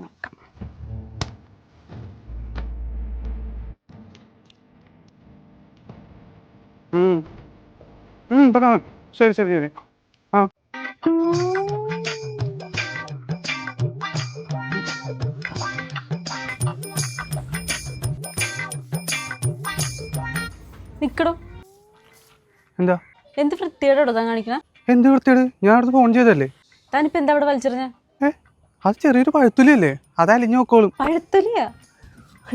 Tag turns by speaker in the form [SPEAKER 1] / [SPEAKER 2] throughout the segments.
[SPEAKER 1] നോക്കാം ശരി ശരി ശരി. ആ.
[SPEAKER 2] നിക്കടോ.
[SPEAKER 1] എന്താ?
[SPEAKER 2] എന്ത് വൃത്തിയോടെ കാണിക്കണ?
[SPEAKER 1] എന്ത് വൃത്തിയോട് ഞാൻ അടുത്ത് ഫോൺ ചെയ്തല്ലേ
[SPEAKER 2] താനിപ്പോ എന്താ അവിടെ വലിച്ചെറിഞ്ഞ?
[SPEAKER 1] അത് ചെറിയൊരു പഴുത്തുലിയല്ലേ അത് അലിഞ്ഞു നോക്കോളും.
[SPEAKER 2] പഴത്തൊലിയാ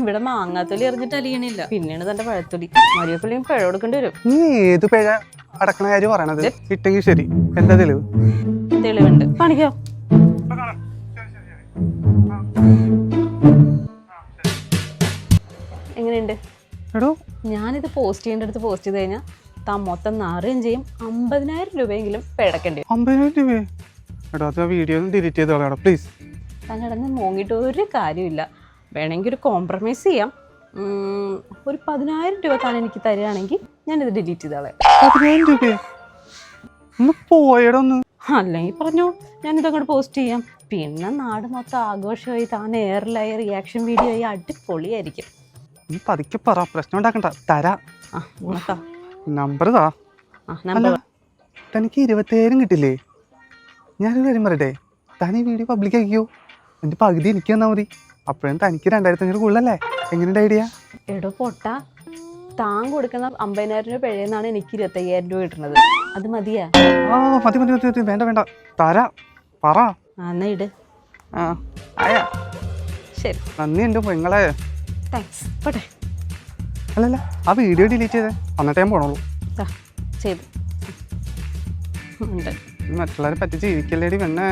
[SPEAKER 2] ഇവിടെ മാങ്ങാത്തൊലി എറിഞ്ഞിട്ട് അലിയണില്ല. പിന്നെയാണ് തന്റെ പഴത്തൊലി മരിയപ്പള്ളിയും പിഴ കൊടുക്കേണ്ടി വരും.
[SPEAKER 1] നീ ഏത് പിഴ അടക്കണ കാര്യം പറയണത്? ഇട്ടെങ്കിൽ ശരി. എന്താ തെളിവ്?
[SPEAKER 2] തെളിവുണ്ട്. കാണിക്കോ എങ്ങനെയുണ്ട്?
[SPEAKER 1] എടോ.
[SPEAKER 2] ഞാനിത് പോസ്റ്റ് ചെയ്യേണ്ട അടുത്ത് പോസ്റ്റ് ചെയ്ത് കഴിഞ്ഞാൽ താൻ മൊത്തം നാറുകയും ചെയ്യും. അമ്പതിനായിരം രൂപയെങ്കിലും പിഴക്കേണ്ടി വരും.
[SPEAKER 1] അമ്പതിനായിരം രൂപയെ? എടോ അത് ആ വീഡിയോ ഒന്ന് ഡിലീറ്റ് ചെയ്ത് കളയണം പ്ലീസ്
[SPEAKER 2] ഞാൻ കിടന്ന് മോങ്ങിയിട്ട് ഒരു കാര്യമില്ല. വേണമെങ്കിൽ ഒരു കോംപ്രമൈസ് ചെയ്യാം. ഉം, ഒരു പതിനായിരം രൂപ താൻ എനിക്ക് തരികയാണെങ്കിൽ ഞാനിത് ഡിലീറ്റ് ചെയ്തോളെ.
[SPEAKER 1] പതിനായിരം രൂപയെ? ഒന്ന് പോയടോ ഒന്ന്.
[SPEAKER 2] അല്ലെങ്കിൽ പറഞ്ഞു ഞാനിത് അങ്ങോട്ട് പോസ്റ്റ് ചെയ്യാം. പിന്നെ നാട് മൊത്തം ആഘോഷമായി താൻ എയറിലായി റിയാക്ഷൻ വീഡിയോ ആയി അടിപൊളിയായിരിക്കും.
[SPEAKER 1] നീ പതുക്കെ പറ പ്രശ്നം ഉണ്ടാക്കണ്ട. തരാ.
[SPEAKER 2] ആ
[SPEAKER 1] നമ്പർ താ.
[SPEAKER 2] ആ നമ്പർ
[SPEAKER 1] തനിക്ക് ഇരുപത്തേഴായിരം കിട്ടില്ലേ? ഞാനൊരു കാര്യം പറയട്ടെ? താനീ വീഡിയോ പബ്ലിക് ആക്കിയോ എന്റെ പകുതി എനിക്ക് തന്നാൽ മതി. അപ്പോഴും തനിക്ക് രണ്ടായിരത്തി അഞ്ഞൂറ് കൂടുതലല്ലേ? എങ്ങനെയുണ്ട് ഐഡിയ
[SPEAKER 2] എടോ പൊട്ട താൻ കൊടുക്കുന്ന അമ്പതിനായിരം രൂപ പിഴയെന്നാണ് എനിക്ക് ഇരുപത്തയ്യായിരം രൂപ കിട്ടുന്നത് അത് മതിയാ?
[SPEAKER 1] ആ മതി മതി മതി മതി. വേണ്ട വേണ്ട. തരാ. പറ.
[SPEAKER 2] ആ എന്നാ ഇട്.
[SPEAKER 1] ആ ആയാ.
[SPEAKER 2] ശരി.
[SPEAKER 1] നന്ദി എന്റെ പെങ്ങളെ.
[SPEAKER 2] താങ്ക്സ് പോട്ടെ.
[SPEAKER 1] അല്ലല്ല ആ വീഡിയോ ഡിലീറ്റ് ചെയ്തേ. അന്നത്തെ ഞാൻ പോണുള്ളൂ
[SPEAKER 2] ചെയ്തു. ഉണ്ട്.
[SPEAKER 1] മറ്റുള്ളവരെ പറ്റി ജീവിക്കല്ലേടി പെണ്ണേ